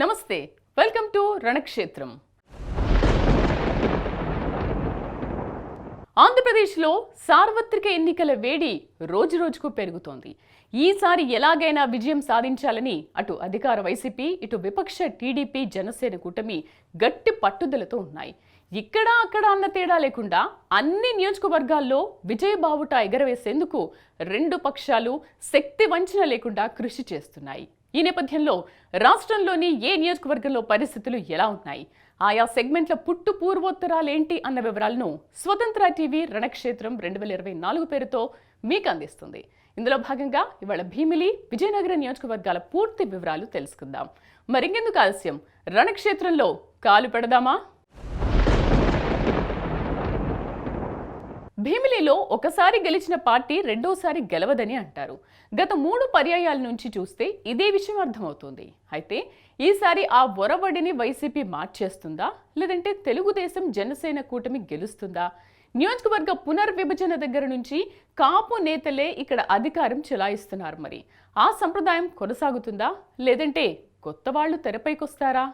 నమస్తే welcome to రణక్షేత్రం. ఆంధ్రప్రదేశ్లో సార్వత్రిక ఎన్నికల వేడి రోజురోజుకు పెరుగుతోంది. ఈసారి ఎలాగైనా విజయం సాధించాలని అటు అధికార వైసీపీ ఇటు విపక్ష టీడీపీ జనసేన కూటమి గట్టి పట్టుదలతో ఉన్నాయి. ఇక్కడ అక్కడ అన్న తేడా లేకుండా అన్ని నియోజకవర్గాల్లో విజయ బావుట ఎగరవేసేందుకు రెండు పక్షాలు శక్తి వంచన లేకుండా కృషి చేస్తున్నాయి. ఈ నేపథ్యంలో రాష్ట్రంలోని ఏ నియోజకవర్గంలో పరిస్థితులు ఎలా ఉన్నాయి? ఆయా సెగ్మెంట్ల పుట్టు పూర్వోత్తరాలేంటి అన్న వివరాలను స్వతంత్ర టీవీ రణక్షేత్రం రెండు వేల ఇరవై నాలుగు పేరుతో మీకు అందిస్తుంది. ఇందులో భాగంగా ఇవాళ భీమిలి విజయనగర నియోజకవర్గాల పూర్తి వివరాలు తెలుసుకుందాం. మరింకెందుకు ఆలస్యం? రణక్షేత్రంలో కాలు పెడదామా? భీమిలిలో ఒకసారి గెలిచిన పార్టీ రెండోసారి గెలవదని అంటారు. గత మూడు పర్యాయాల నుంచి చూస్తే ఇదే విషయం అర్థమవుతుంది. అయితే ఈసారి ఆ ఒరవడిని వైసీపీ మార్చేస్తుందా? లేదంటే తెలుగుదేశం జనసేన కూటమి గెలుస్తుందా? నియోజకవర్గ పునర్విభజన దగ్గర నుంచి కాపు నేతలే ఇక్కడ అధికారం చెలాయిస్తున్నారు మరి. ఆ సంప్రదాయం కొనసాగుతుందా? లేదంటే కొత్త వాళ్ళు తెరపైకొస్తారా?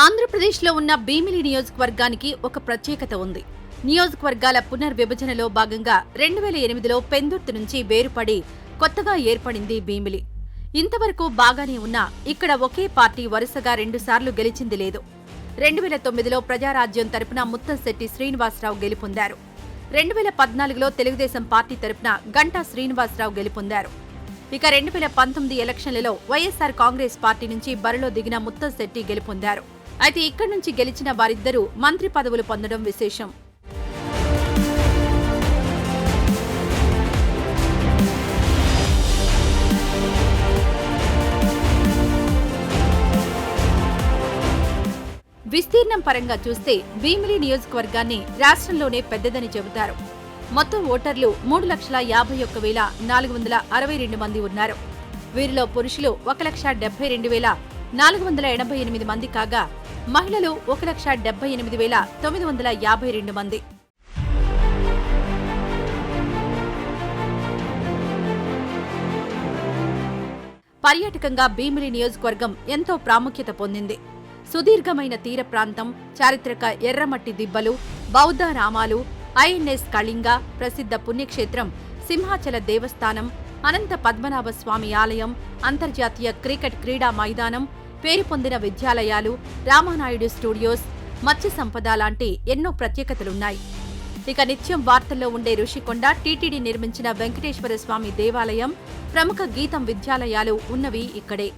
ఆంధ్రప్రదేశ్లో ఉన్న భీమిలి నియోజకవర్గానికి ఒక ప్రత్యేకత ఉంది. నియోజకవర్గాల పునర్విభజనలో భాగంగా రెండు వేల ఎనిమిదిలో పెందుర్తి నుంచి వేరుపడి కొత్తగా ఏర్పడింది భీమిలి. ఇంతవరకు బాగానే ఉన్నా ఇక్కడ ఒకే పార్టీ వరుసగా రెండుసార్లు గెలిచింది లేదు. రెండు వేల తొమ్మిదిలో ప్రజారాజ్యం తరపున ముత్తంశెట్టి శ్రీనివాసరావు గెలుపొందారు. రెండు వేల పద్నాలుగులో తెలుగుదేశం పార్టీ తరపున గంటా శ్రీనివాసరావు గెలుపొందారు. ఇక రెండు వేల పంతొమ్మిది ఎలక్షన్లలో వైఎస్సార్ కాంగ్రెస్ పార్టీ నుంచి బరిలో దిగిన ముత్తంశెట్టి గెలుపొందారు. అయితే ఇక్కడి నుంచి గెలిచిన వారిద్దరూ మంత్రి పదవులు పొందడం విశేషం. విస్తీర్ణం పరంగా చూస్తే భీమిలి నియోజకవర్గాన్ని రాష్ట్రంలోనే పెద్దదని చెబుతారు. మొత్తం ఓటర్లు మూడు లక్షల యాభై ఒక్క వేల నాలుగు వందల అరవై రెండు మంది ఉన్నారు. వీరిలో పురుషులు ఒక లక్ష డెబ్బై రెండు వేల నాలుగు వందల ఎనభై ఎనిమిది మంది కాగా మహిళలు ఒక లక్ష డెబ్బై ఎనిమిది వేల తొమ్మిది వందల యాభై రెండు మంది. పర్యాటకంగా భీమిలి నియోజకవర్గం ఎంతో ప్రాముఖ్యత పొందింది. సుదీర్ఘమైన తీర ప్రాంతం చారిత్రక ఎర్రమట్టి దిబ్బలు బౌద్ధ రామాలు ఐఎన్ఎస్ కళింగ ప్రసిద్ధ పుణ్యక్షేత్రం సింహాచల దేవస్థానం అనంత పద్మనాభ స్వామి ఆలయం అంతర్జాతీయ క్రికెట్ క్రీడా మైదానం పేరు పొందిన విద్యాలయాలు రామానాయుడు స్టూడియోస్ మత్స్య సంపద లాంటి ఎన్నో ప్రత్యేకతలున్నాయి. ఇక నిత్యం వార్తల్లో ఉండే ఋషికొండ టీటీడీ నిర్మించిన వెంకటేశ్వర స్వామి దేవాలయం ప్రముఖ గీతం విద్యాలయాలు ఉన్నవి ఇక్కడే.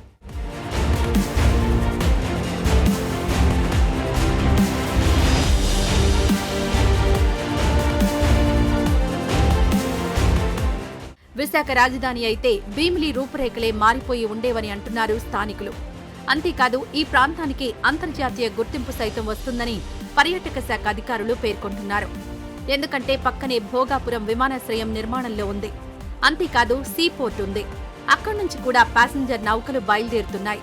విశాఖ రాజధాని అయితే భీమిలి రూపురేఖలే మారిపోయి ఉండేవని అంటున్నారు స్థానికులు. అంతేకాదు ఈ ప్రాంతానికి అంతర్జాతీయ గుర్తింపు సైతం వస్తుందని పర్యాటక శాఖ అధికారులు పేర్కొంటున్నారు. ఎందుకంటే పక్కనే భోగాపురం విమానాశ్రయం నిర్మాణంలో ఉంది. అంతేకాదు సీ పోర్ట్ ఉంది. అక్కడి నుంచి కూడా ప్యాసింజర్ నౌకలు బయలుదేరుతున్నాయి.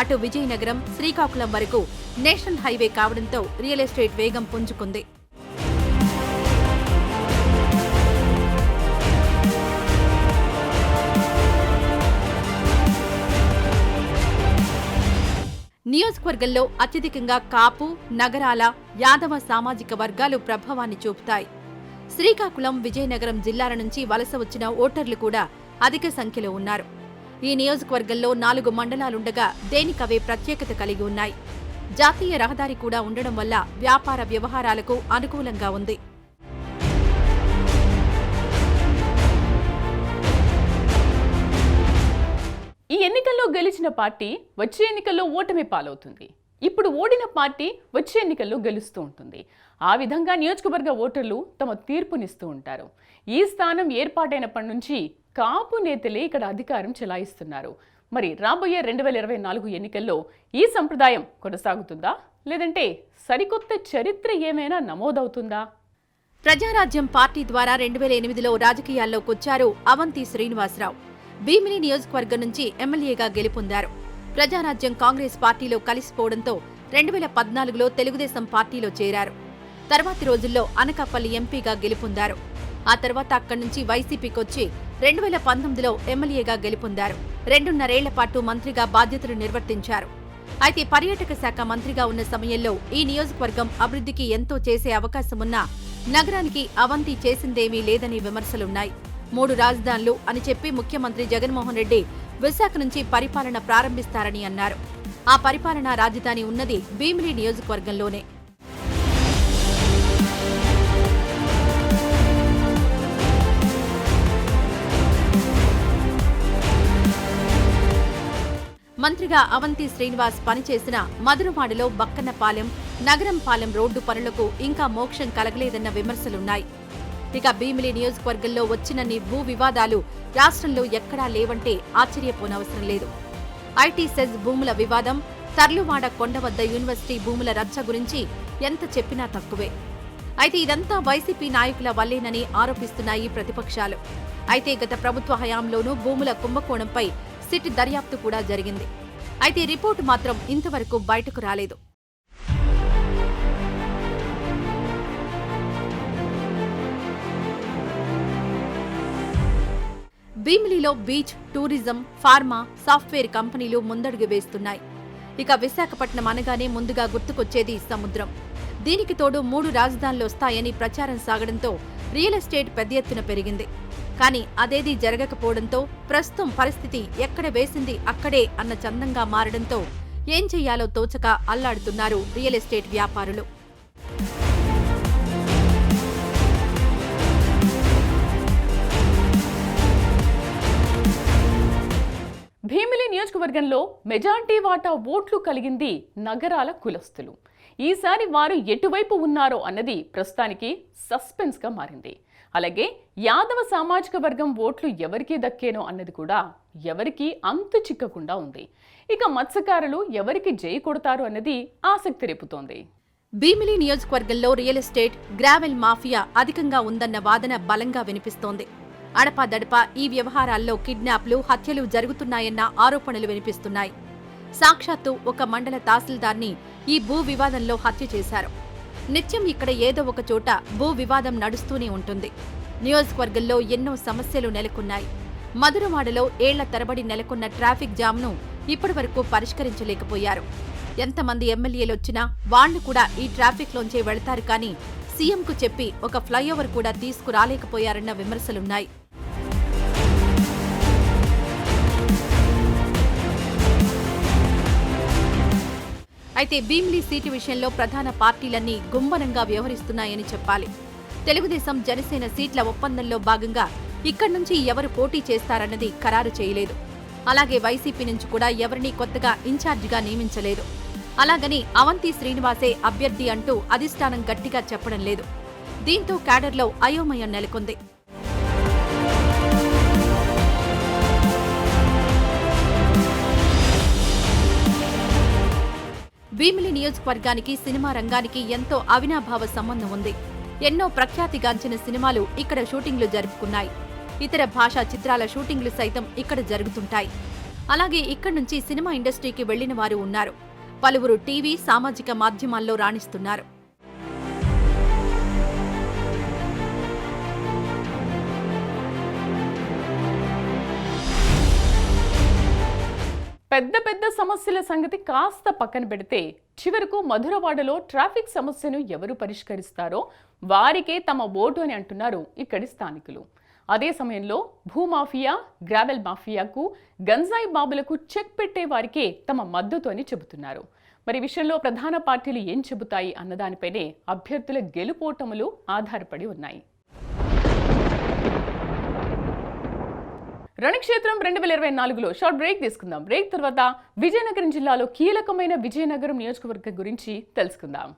అటు విజయనగరం శ్రీకాకుళం వరకు నేషనల్ హైవే కావడంతో రియల్ ఎస్టేట్ వేగం పుంజుకుంది. నియోజకవర్గంలో అత్యధికంగా కాపు నగరాల యాదవ సామాజిక వర్గాలు ప్రభావాన్ని చూపుతాయి. శ్రీకాకుళం విజయనగరం జిల్లాల నుంచి వలస వచ్చిన ఓటర్లు కూడా అధిక సంఖ్యలో ఉన్నారు. ఈ నియోజకవర్గంలో నాలుగు మండలాలుండగా దేనికవే ప్రత్యేకత కలిగి ఉన్నాయి. జాతీయ రహదారి కూడా ఉండడం వల్ల వ్యాపార వ్యవహారాలకు అనుకూలంగా ఉంది. ఈ ఎన్నికల్లో గెలిచిన పార్టీ వచ్చే ఎన్నికల్లో ఓటమి పాలవుతుంది. ఇప్పుడు ఓడిన పార్టీ వచ్చే ఎన్నికల్లో గెలుస్తూ ఉంటుంది. ఆ విధంగా నియోజకవర్గ ఓటర్లు తమ తీర్పునిస్తూ ఉంటారు. ఈ స్థానం ఏర్పాటైనప్పటి నుంచి కాపు నేతలే ఇక్కడ అధికారం చెలాయిస్తున్నారు. మరి రాబోయే రెండు వేల ఇరవై నాలుగు ఎన్నికల్లో ఈ సంప్రదాయం కొనసాగుతుందా? లేదంటే సరికొత్త చరిత్ర ఏమైనా నమోదవుతుందా? ప్రజారాజ్యం పార్టీ ద్వారా రెండు వేల ఎనిమిదిలో రాజకీయాల్లోకి వచ్చారు అవంతి శ్రీనివాసరావు. భీమిని నియోజకవర్గం నుంచి ఎమ్మెల్యేగా గెలుపొందారు. ప్రజారాజ్యం కాంగ్రెస్ పార్టీలో కలిసిపోవడంతో రెండు వేల పద్నాలుగులో తెలుగుదేశం పార్టీలో చేరారు. తర్వాతి రోజుల్లో అనకాపల్లి ఎంపీగా గెలుపొందారు. ఆ తర్వాత అక్కడి నుంచి వైసీపీకి వచ్చి రెండు వేల పంతొమ్మిదిలో ఎమ్మెల్యేగా గెలుపొందారు. రెండున్నరేళ్ళ పాటు మంత్రిగా బాధ్యతలు నిర్వర్తించారు. అయితే పర్యాటక శాఖ మంత్రిగా ఉన్న సమయంలో ఈ నియోజకవర్గం అభివృద్ధికి ఎంతో చేసే అవకాశమున్నా నగరానికి అవంతి చేసిందేమీ లేదని విమర్శలున్నాయి. మూడు రాజధానులు అని చెప్పి ముఖ్యమంత్రి జగన్మోహన్ రెడ్డి విశాఖ నుంచి పరిపాలన ప్రారంభిస్తారని అన్నారు. ఆ పరిపాలన రాజధాని ఉన్నది భీమిలి నియోజకవర్గంలోనే. మంత్రిగా అవంతి శ్రీనివాస్ పనిచేసిన మధురవాడలో బక్కన్నపాలెం నగరంపాలెం రోడ్డు పనులకు ఇంకా మోక్షం కలగలేదన్న విమర్శలున్నాయి. ఇక భీమిలి నియోజకవర్గంలో వచ్చినన్ని భూ వివాదాలు రాష్ట్రంలో ఎక్కడా లేవంటే ఆశ్చర్యపోనవసరం లేదు. ఐటీ సెజ్ భూముల వివాదం తర్లువాడ కొండ వద్ద యూనివర్సిటీ భూముల రచ్చ గురించి ఎంత చెప్పినా తక్కువే. అయితే ఇదంతా వైసీపీ నాయకుల వల్లేనని ఆరోపిస్తున్నాయి ప్రతిపక్షాలు. అయితే గత ప్రభుత్వ హయాంలోనూ భూముల కుంభకోణంపై సిట్ దర్యాప్తు కూడా జరిగింది. అయితే రిపోర్టు మాత్రం ఇంతవరకు బయటకు రాలేదు. భీమిలిలో బీచ్ టూరిజం ఫార్మా సాఫ్ట్వేర్ కంపెనీలు ముందడుగు వేస్తున్నాయి. ఇక విశాఖపట్నం అనగానే ముందుగా గుర్తుకొచ్చేది సముద్రం. దీనికి తోడు మూడు రాజధానులు వస్తాయని ప్రచారం సాగడంతో రియల్ ఎస్టేట్ పెద్ద ఎత్తున పెరిగింది. కానీ అదేదీ జరగకపోవడంతో ప్రస్తుతం పరిస్థితి ఎక్కడ వేసింది అక్కడే అన్న చందంగా మారడంతో ఏం చెయ్యాలో తోచక అల్లాడుతున్నారు రియల్ ఎస్టేట్ వ్యాపారులు. భీమిలి నియోజకవర్గంలో మెజార్టీ వాటా ఓట్లు కలిగింది నగరాల కులస్తులు. ఈసారి వారు ఎటువైపు ఉన్నారో అన్నది ప్రస్తుతానికి సస్పెన్స్గా మారింది. అలాగే యాదవ సామాజిక వర్గం ఓట్లు ఎవరికి దక్కేనో అన్నది కూడా ఎవరికి అంతు చిక్కకుండా ఉంది. ఇక మత్స్యకారులు ఎవరికి జై కొడతారు అన్నది ఆసక్తి రేపుతోంది. భీమిలి నియోజకవర్గంలో రియల్ ఎస్టేట్ గ్రావెల్ మాఫియా అధికంగా ఉందన్న వాదన బలంగా వినిపిస్తోంది. అడపాదడపా ఈ వ్యవహారాల్లో కిడ్నాప్లు హత్యలు జరుగుతున్నాయన్న ఆరోపణలు వినిపిస్తున్నాయి. సాక్షాత్తు ఒక మండల తహసీల్దార్ని ఈ భూ వివాదంలో హత్య చేశారు. నిత్యం ఇక్కడ ఏదో ఒక చోట భూ వివాదం నడుస్తూనే ఉంటుంది. నియోజకవర్గంలో ఎన్నో సమస్యలు నెలకొన్నాయి. మధురవాడలో ఏళ్ళ తరబడి నెలకొన్న ట్రాఫిక్ జామ్ను ఇప్పటివరకు పరిష్కరించలేకపోయారు. ఎంతమంది ఎమ్మెల్యేలు వచ్చినా వాళ్ళు కూడా ఈ ట్రాఫిక్లోంచే వెళతారు కానీ సీఎంకు చెప్పి ఒక ఫ్లైఓవర్ కూడా తీసుకురాలేకపోయారన్న విమర్శలున్నాయి. అయితే భీమ్లీ సీటు విషయంలో ప్రధాన పార్టీలన్నీ గుమ్మనంగా వ్యవహరిస్తున్నాయని చెప్పాలి. తెలుగుదేశం జనసేన సీట్ల ఒప్పందంలో భాగంగా ఇక్కడి నుంచి ఎవరు పోటీ చేస్తారన్నది ఖరారు చేయలేదు. అలాగే వైసీపీ నుంచి కూడా ఎవరినీ కొత్తగా ఇన్ఛార్జిగా నియమించలేదు. అలాగని అవంతి శ్రీనివాసే అభ్యర్థి అంటూ అధిష్టానం గట్టిగా చెప్పడం లేదు. దీంతో క్యాడర్లో అయోమయం నెలకొంది. భీమిలి నియోజకవర్గానికి సినిమా రంగానికి ఎంతో అవినాభావ సంబంధం ఉంది. ఎన్నో ప్రఖ్యాతిగాంచిన సినిమాలు ఇక్కడ షూటింగ్లు జరుపుకున్నాయి. ఇతర భాషా చిత్రాల షూటింగ్లు సైతం ఇక్కడ జరుగుతుంటాయి. అలాగే ఇక్కడి నుంచి సినిమా ఇండస్ట్రీకి వెళ్ళిన వారు ఉన్నారు. పలువురు టీవీ సామాజిక మాధ్యమాల్లో రాణిస్తున్నారు. పెద్ద పెద్ద సమస్యల సంగతి కాస్త పక్కన పెడితే చివరకు మధురవాడలో ట్రాఫిక్ సమస్యను ఎవరు పరిష్కరిస్తారో వారికే తమ ఓటు అని అంటున్నారు ఇక్కడి స్థానికులు. అదే సమయంలో భూమాఫియా గ్రావెల్ మాఫియాకు గంజాయి బాబులకు చెక్ పెట్టే వారికే తమ మద్దతు అని చెబుతున్నారు. మరి విషయంలో ప్రధాన పార్టీలు ఏం చెబుతాయి అన్నదానిపైనే అభ్యర్థుల గెలుపోటములు ఆధారపడి ఉన్నాయి. రణక్షేత్రం రెండు వేల ఇరవై నాలుగులో షార్ట్ బ్రేక్ తీసుకుందాం. బ్రేక్ తర్వాత విజయనగరం జిల్లాలో కీలకమైన విజయనగరం నియోజకవర్గం గురించి తెలుసుకుందాం.